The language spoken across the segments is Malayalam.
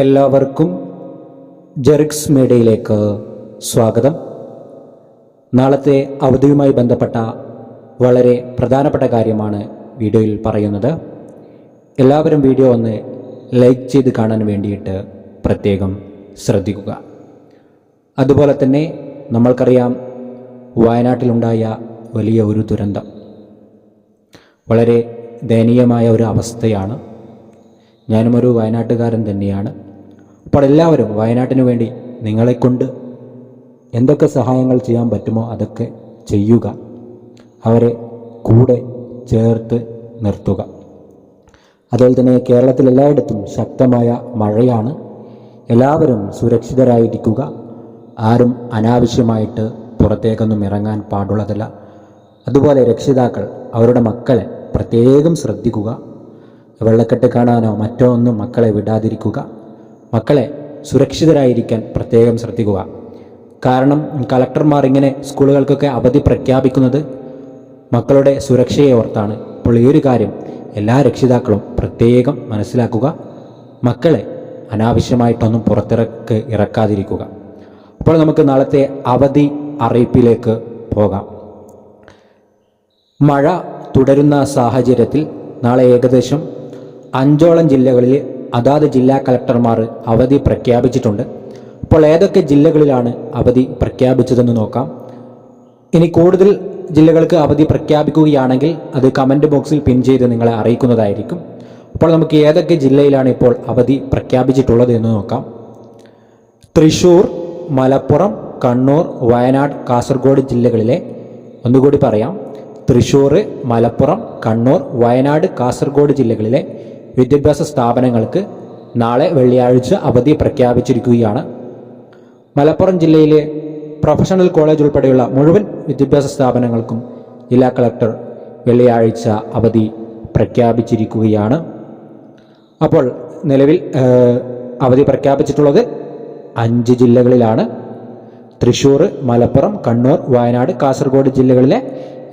എല്ലാവർക്കും ജെറിക്സ് മീഡിയയിലേക്ക് സ്വാഗതം. നാളത്തെ അവധിയുമായി ബന്ധപ്പെട്ട വളരെ പ്രധാനപ്പെട്ട കാര്യമാണ് വീഡിയോയിൽ പറയുന്നത്. എല്ലാവരും വീഡിയോ ഒന്ന് ലൈക്ക് ചെയ്ത് കാണാൻ വേണ്ടിയിട്ട് പ്രത്യേകം ശ്രദ്ധിക്കുക. അതുപോലെ തന്നെ നമ്മൾക്കറിയാം വയനാട്ടിലുണ്ടായ വലിയ ഒരു ദുരന്തം. വളരെ ദയനീയമായ ഒരു അവസ്ഥയാണ്. ഞാനും ഒരു വയനാട്ടുകാരൻ തന്നെയാണ്. അപ്പോൾ എല്ലാവരും വയനാട്ടിന് വേണ്ടി നിങ്ങളെക്കൊണ്ട് എന്തൊക്കെ സഹായങ്ങൾ ചെയ്യാൻ പറ്റുമോ അതൊക്കെ ചെയ്യുക. അവരെ കൂടെ ചേർത്ത് നിർത്തുക. അതുപോലെ തന്നെ കേരളത്തിൽ എല്ലായിടത്തും ശക്തമായ മഴയാണ്. എല്ലാവരും സുരക്ഷിതരായിരിക്കുക. ആരും അനാവശ്യമായിട്ട് പുറത്തേക്കൊന്നും ഇറങ്ങാൻ പാടുള്ളതല്ല. അതുപോലെ രക്ഷിതാക്കൾ അവരുടെ മക്കളെ പ്രത്യേകം ശ്രദ്ധിക്കുക. വെള്ളക്കെട്ട് കാണാനോ മറ്റോ ഒന്നും മക്കളെ വിടാതിരിക്കുക. മക്കളെ സുരക്ഷിതരായിരിക്കാൻ പ്രത്യേകം ശ്രദ്ധിക്കുക. കാരണം കളക്ടർമാർ ഇങ്ങനെ സ്കൂളുകൾക്കൊക്കെ അവധി പ്രഖ്യാപിക്കുന്നത് മക്കളുടെ സുരക്ഷയെ ഓർത്താണ്. അപ്പോൾ ഈ ഒരു കാര്യം എല്ലാ രക്ഷിതാക്കളും പ്രത്യേകം മനസ്സിലാക്കുക. മക്കളെ അനാവശ്യമായിട്ടൊന്നും പുറത്തിറക്ക് ഇറക്കാതിരിക്കുക. അപ്പോൾ നമുക്ക് നാളത്തെ അവധി അറിയിപ്പിലേക്ക് പോകാം. മഴ തുടരുന്ന സാഹചര്യത്തിൽ നാളെ ഏകദേശം അഞ്ചോളം ജില്ലകളിൽ അതാത് ജില്ലാ കളക്ടർമാർ അവധി പ്രഖ്യാപിച്ചിട്ടുണ്ട്. അപ്പോൾ ഏതൊക്കെ ജില്ലകളിലാണ് അവധി പ്രഖ്യാപിച്ചതെന്ന് നോക്കാം. ഇനി കൂടുതൽ ജില്ലകൾക്ക് അവധി പ്രഖ്യാപിക്കുകയാണെങ്കിൽ അത് കമന്റ് ബോക്സിൽ പിൻ ചെയ്ത് നിങ്ങളെ അറിയിക്കുന്നതായിരിക്കും. അപ്പോൾ നമുക്ക് ഏതൊക്കെ ജില്ലയിലാണ് ഇപ്പോൾ അവധി പ്രഖ്യാപിച്ചിട്ടുള്ളത് എന്ന് നോക്കാം. തൃശ്ശൂർ മലപ്പുറം കണ്ണൂർ വയനാട് കാസർഗോഡ് ജില്ലകളിലെ ഒന്നുകൂടി പറയാം. തൃശ്ശൂർ മലപ്പുറം കണ്ണൂർ വയനാട് കാസർഗോഡ് ജില്ലകളിലെ വിദ്യാഭ്യാസ സ്ഥാപനങ്ങൾക്ക് നാളെ വെള്ളിയാഴ്ച അവധി പ്രഖ്യാപിച്ചിരിക്കുകയാണ്. മലപ്പുറം ജില്ലയിലെ പ്രൊഫഷണൽ കോളേജ് ഉൾപ്പെടെയുള്ള മുഴുവൻ വിദ്യാഭ്യാസ സ്ഥാപനങ്ങൾക്കും ജില്ലാ കളക്ടർ വെള്ളിയാഴ്ച അവധി പ്രഖ്യാപിച്ചിരിക്കുകയാണ്. അപ്പോൾ നിലവിൽ അവധി പ്രഖ്യാപിച്ചിട്ടുള്ളത് അഞ്ച് ജില്ലകളിലാണ്. തൃശ്ശൂർ മലപ്പുറം കണ്ണൂർ വയനാട് കാസർഗോഡ് ജില്ലകളിലെ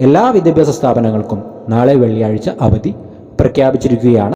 എല്ലാ വിദ്യാഭ്യാസ സ്ഥാപനങ്ങൾക്കും നാളെ വെള്ളിയാഴ്ച അവധി പ്രഖ്യാപിച്ചിരിക്കുകയാണ്.